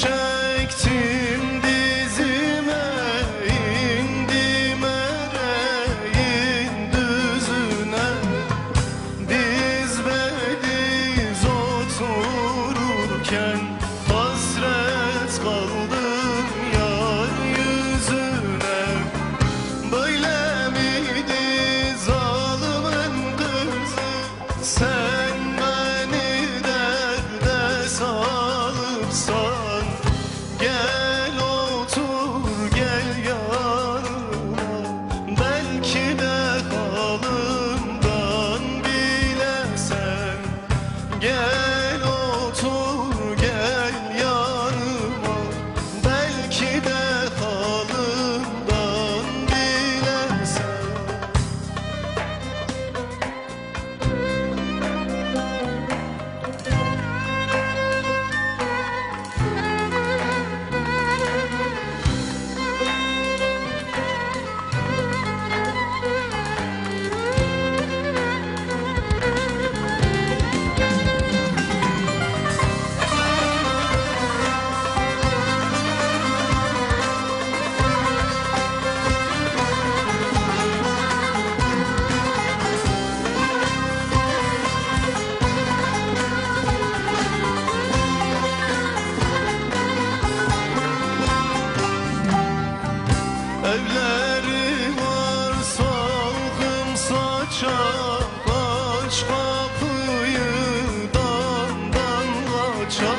çektim dizime indim ereğin düzüne. Diz ve diz otururken Yeah. aç kapıyı damdan kaçar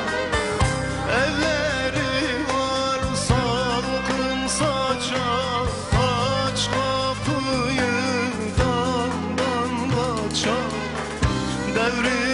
Evleri var salkın saçar. Aç kapıyı damdan kaçar Devrim